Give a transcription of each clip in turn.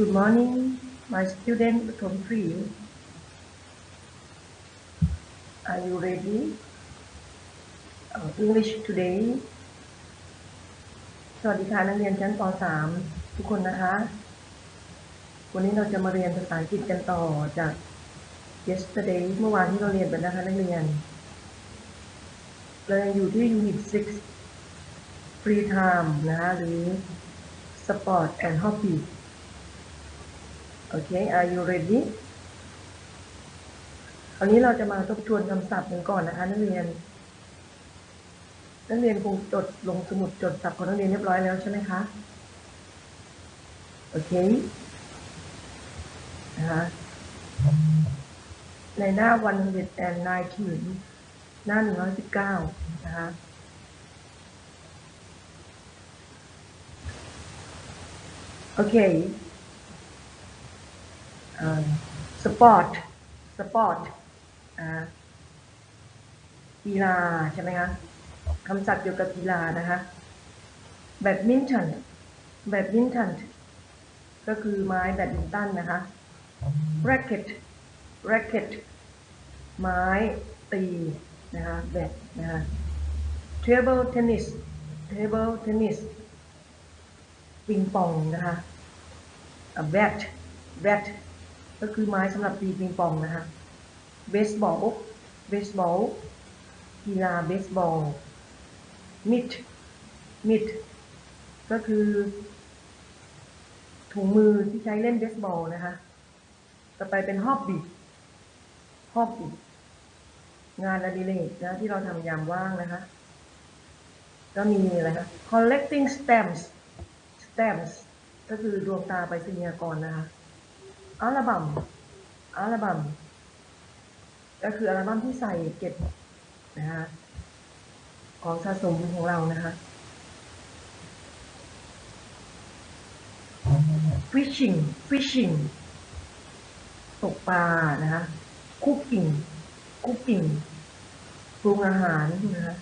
Good morning, my student Tom Free. Are you ready? Uh, English today. สวัสดีค่ะนักเรียนชั้นป .3 ทุกคนนะคะ วันนี้เราจะมาเรียนภาษาอังกฤษกันต่อจาก yesterday เมื่อวานที่เราเรียนไปนะคะนักเรียน เรายังอยู่ที่ unit 6 free time นะคะหรือ sport and hobby โอเค are you ready คราวนี้เราจะมาทบทวนคำศัพท์กันก่อนนะคะนักเรียน นักเรียนคงจดลงสมุดจดศัพท์ของนักเรียนเรียบร้อยแล้วใช่ไหมคะ โอเค นะคะในหน้าวันเด็ดแอนนายถึงหน้าหนึ่งร้อยสิบเก้านะคะโอเค สปอร์ตสปอร์ตกีฬาใช่ไหมคะคำศัพท์เกี่ยวกับกีฬานะคะแบดมินตันแบดมินตันก็คือไม้แบดมินตันนะคะ racket racket ไม้ตีนะคะแบดนะคะ table tennis table tennis ปิงปองนะคะแบดแบด ก็คือไม้สำหรับตีปิงปองนะคะเบสบอลเบสบอลกีฬาเบสบอลมิดมิดก็คือถุงมือที่ใช้เล่นเบสบอลนะคะ ต่อไปเป็นฮอบบี้ฮอบบี้งานอดิเรกนะที่เราทำยามว่างนะคะ ก็มีอะไรคะ collecting stamps stamps ก็คือดวงตาไปรษณียากรนะคะ อัลบัมอัลบัมก็คืออัลบั้มที่ใส่เก็บนะคะของสะสมของเรานะคะ fishing fishing ตกปลานะคะ cooking cooking ปรุงอาหารนะคะ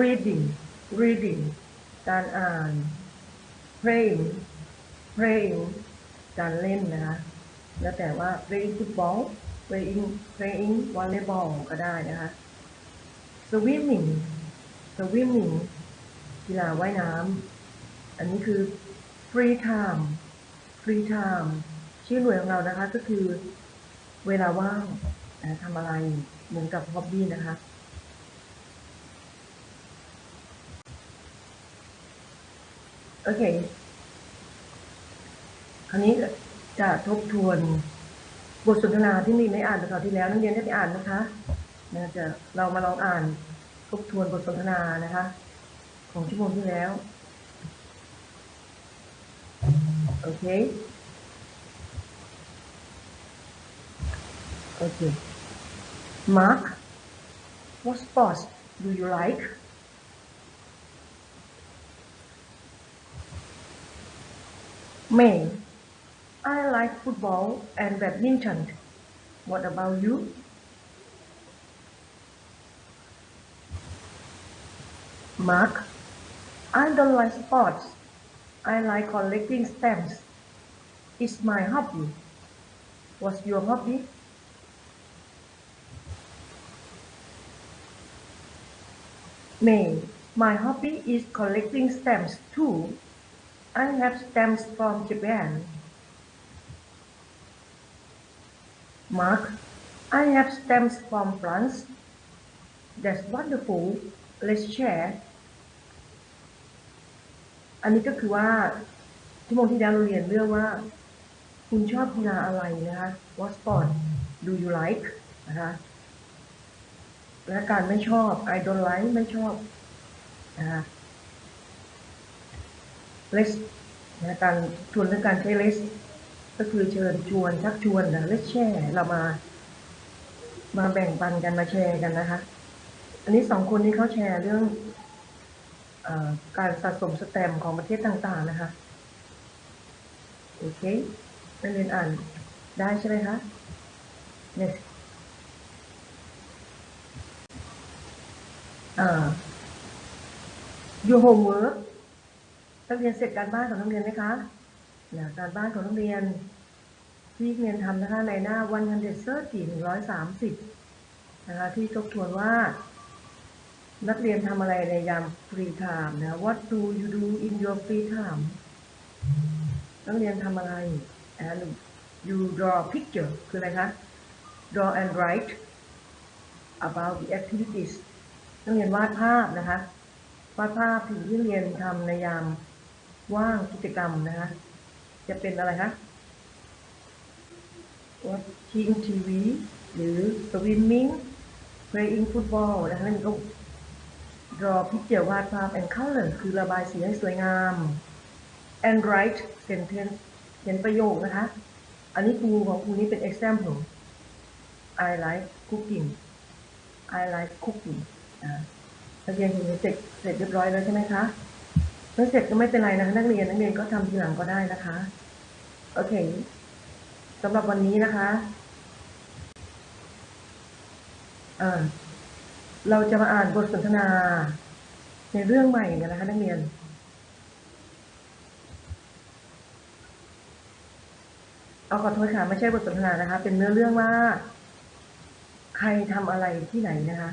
reading reading การอ่าน playing playing การเล่นนะคะ แล้วแต่ว่า playing football playing playing volleyball ก็ได้นะคะ swimming swimming กีฬาว่ายน้ำอันนี้คือ free time free time ชื่อหน่วยของเรานะคะ ก็คือเวลาว่างทำอะไรเหมือนกับ hobby นะคะโอเค คราวนี้จะทบทวนบทสนทนาที่มีในอ่านไปคราวที่แล้วนักเรียนได้ไปอ่านนะคะนะจะเรามาลองอ่านทบทวนบทสนทนานะคะ ของชั่วโมงที่แล้วโอเคโอเค Mark what sports do you like May I like football and badminton. What about you? Mark, I don't like sports. I like collecting stamps. It's my hobby. What's your hobby? May, my hobby is collecting stamps too. I have stamps from Japan. Mark, I have stamps from France. That's wonderful. Let's share. อันนี้ก็คือว่าชั่วโมงที่แล้วเราเรียนเรื่องว่า คุณชอบกีฬาอะไรนะคะ What sport do you like นะคะและการไม่ชอบ I don't like ไม่ชอบนะคะ let's นะการชวนเรื่องการใช้ let's ก็คือเชิญชวนชักชวนนะ let's share เรามา มาแบ่งปันกันมาแชร์กันนะคะ อันนี้สองคนนี้เขาแชร์เรื่องอการสะสมสแตมของประเทศต่างๆนะคะโอเคนักเรียนอ่านได้ใช่ไหมคะ next อ่า your homework นักเรียนเสร็จการบ้านของนักเรียนไหมคะ นะการบ้านของนักเรียนที่เรียนทำนะคะในหน้าวันพันเดเซอร์กี่หนึ่งร้อยสามสิบนะคะที่ทบทวนว่า นักเรียนทำอะไรในยาม free time นะ What do you do in your free time นักเรียนทำอะไร and you draw picture คืออะไรคะ draw and write about the activities นักเรียนวาดภาพนะคะ วาดภาพถึงที่เรียนทำในยามว่างกิจกรรมนะคะ จะเป็นอะไรคะ watching TV หรือ swimming playing football นะคะนั่นก็ draw picture วาดภาพ and color คือระบายสีให้สวยงาม and write sentence เขียนประโยคนะคะ อันนี้ครูของครูนี้เป็น example I like cooking I like cooking อ่านักเรียนเสร็จเสร็จเรียบร้อยแล้วใช่ไหมคะ ถ้าเสร็จก็ไม่เป็นไรนะคะ นักเรียนนักเรียนก็ทำทีหลังก็ได้นะคะ โอเคสำหรับวันนี้นะคะอ่าเราจะมาอ่านบทสนทนาในเรื่องใหม่กันนะคะนักเรียน เอาขอโทษค่ะไม่ใช่บทสนทนานะคะ เป็นเนื้อเรื่องว่า ใครทำอะไรที่ไหนนะคะ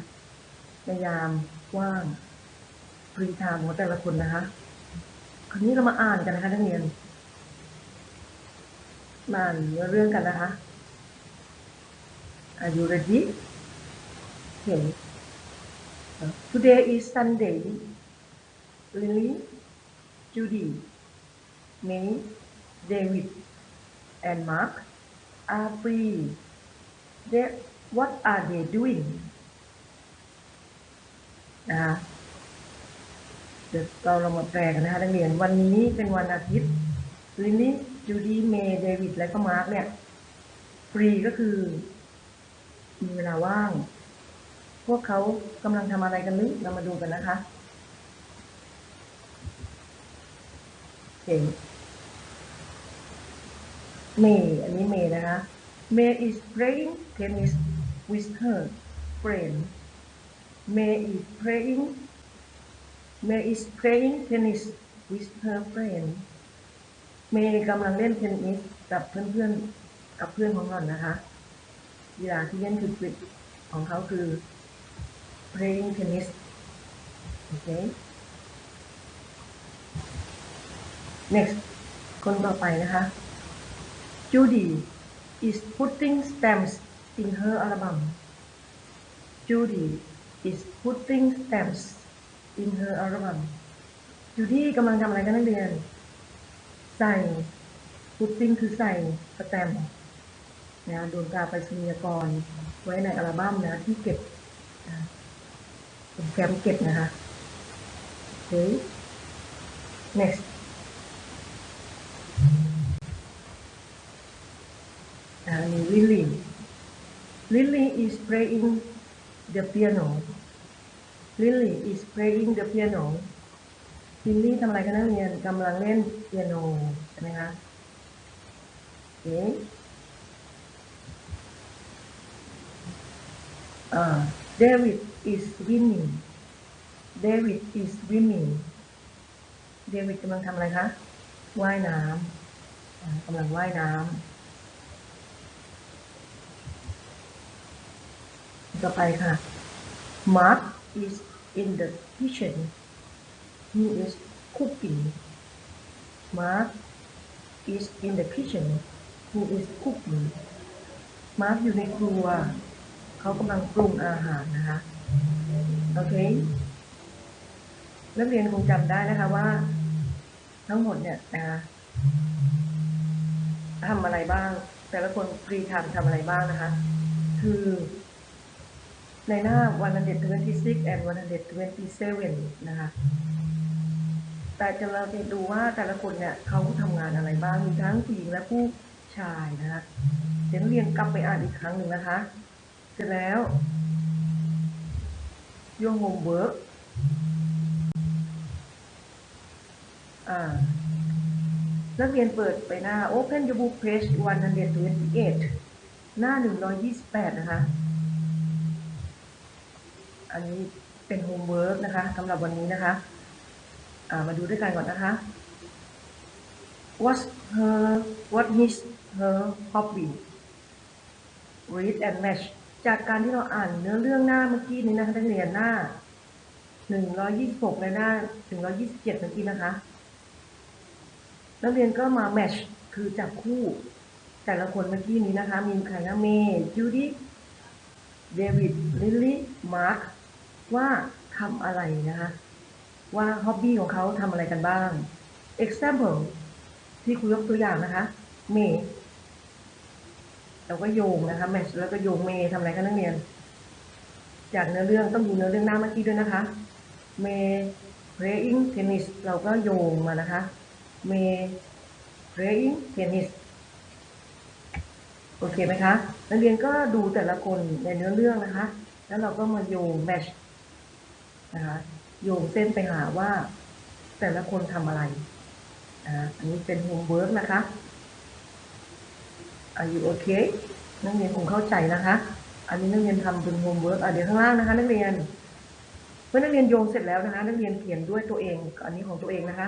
ในยามว่างฟรีไทม์ของแต่ละคนนะคะ วนี้เรามาอ่านกันนะคะนักเรียน มาอ่านเรื่องกันนะคะ Are you ready? Okay. Today is Sunday. Lily, Judy, May, David, and Mark are free. They, what are they doing? นะคะ เดี๋ยวเราเรามาแปลกันนะคะนักเรียนวันนี้เป็นวันอาทิตย์ลิลลี่จูดี้เมย์เดวิดและก็มาร์กเนี่ยฟรีก็คือ มีเวลาว่าง พวกเขากำลังทำอะไรกันหรือเรามาดูกันนะคะเก่งเมย์อันนี้เมย์นะคะเมย์ is playing tennis with her friend May is playing May is playing tennis with her friend เมย์กำลังเล่นเทนนิสกับเพื่อนๆ กับเพื่อนของเรานะคะกีฬาที่เล่นคือของเขาคือ playing tennis โอเค next คนต่อไปนะคะ Judy is putting stamps in her album Judy is putting stamps in her album Judy กำลังทำอะไรกันนักเรียน ใส่ putting คือใส่สแตมป์นะดวงตาไปรษณียกร ไว้ในอัลบั้มนะที่เก็บนะเป็นแฟ้มเก็บนะคะโอเค next อ่ามี Lily Lily is playing the piano Lily is playing the piano ลิลลี่ทำอะไรกันนักเรียนกำลังเล่นเปียโนใช่ไหมคะโอเคอ่า David is swimming David is swimming David กำลังทำอะไรคะว่ายน้ำกำลังว่ายน้ำต่อไปค่ะ Mark is in the kitchen He is cooking. Mark is in the kitchen. He is cooking. Mark อยู่ในครัว เขากำลังปรุงอาหารนะคะ โอเค นักเรียนคงจำได้นะคะว่า ทั้งหมดเนี่ยนะคะทำอะไรบ้าง แต่ละคนฟรีทำทำอะไรบ้างนะคะ คือ ในหน้า 126 and 127 นะคะ แต่จะเราจะดูว่าแต่ละคนเนี่ยเขาทำงานอะไรบ้าง มีทั้งผู้หญิงและผู้ชายนะคะเดี๋ยวเรียนกลับไปอ่านอีกครั้งหนึ่งนะคะ เสร็จแล้ว your homework อ่านักเรียนเปิดไปหน้า open your book page 128 หน้า 128 นะคะ อันนี้เป็น homework นะคะสำหรับวันนี้นะคะามาดูด้วยกันก่อนนะคะ what's her what is her hobby read and match จากการที่เราอ่านเนื้อเรื่องหน้าเมื่อกี้นี้นะคะนักเรียนหน้า 126และหน้า 127 เมื่อกี้นะคะ นักเรียนก็มา match คือจับคู่ แต่ละคนเมื่อกี้นี้นะคะ มีใครนะเมย์จูดี้เดวิดลิลลี่มาร์ค ว่าทำอะไรนะคะ ว่าฮ็อบบี้ของเขาทำอะไรกันบ้าง example ที่ครูยกตัวอย่างนะคะเมย์เราก็โยงนะคะ match แล้วก็โยงเมย์ทำอะไรคะนักเรียน จากเนื้อเรื่องต้องดูเนื้อเรื่องหน้าเมื่อกี้ด้วยนะคะเมย์ playing tennis เราก็โยงมานะคะเมย์ playing tennis โอเคไหมคะ นักเรียนก็ดูแต่ละคนในเนื้อเรื่องนะคะ แล้วเราก็มาโยง match นะคะโยงเส้นไปหาว่า แต่ละคนทำอะไรอันนี้เป็น homework นะคะ Are you okay นักเรียนคงเข้าใจนะคะ อันนี้นักเรียนทำเป็น homework อะเดี๋ยวข้างล่างนะคะ นักเรียน เมื่อนักเรียนโยงเสร็จแล้วนะคะ นักเรียนเขียนด้วยตัวเอง อันนี้ของตัวเองนะคะ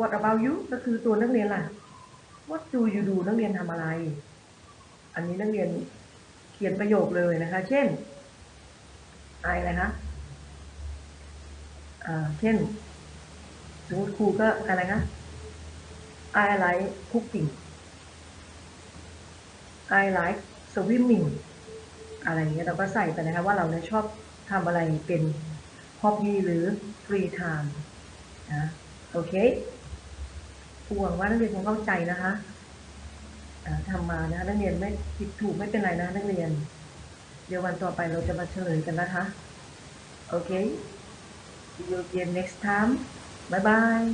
What about you ก็คือตัวนักเรียนล่ะ What do you do นักเรียนทำอะไร อันนี้นักเรียนเขียนประโยคเลยนะคะ เช่น I อะไรคะ เช่นสมมติครูก็อะไรนะ I like cooking I like swimming อะไรอย่างเงี้ยเราก็ใส่ไปนะคะว่าเราเนี่ยชอบทำอะไรเป็น hobby หรือ free time นะโอเคหวังว่านักเรียนคงเข้าใจนะคะทำมานะคะนักเรียนไม่ผิดถูกไม่เป็นไรนะนักเรียน เดี๋ยววันต่อไปเราจะมาเฉลยกันนะคะ โอเค see you again next time. Bye bye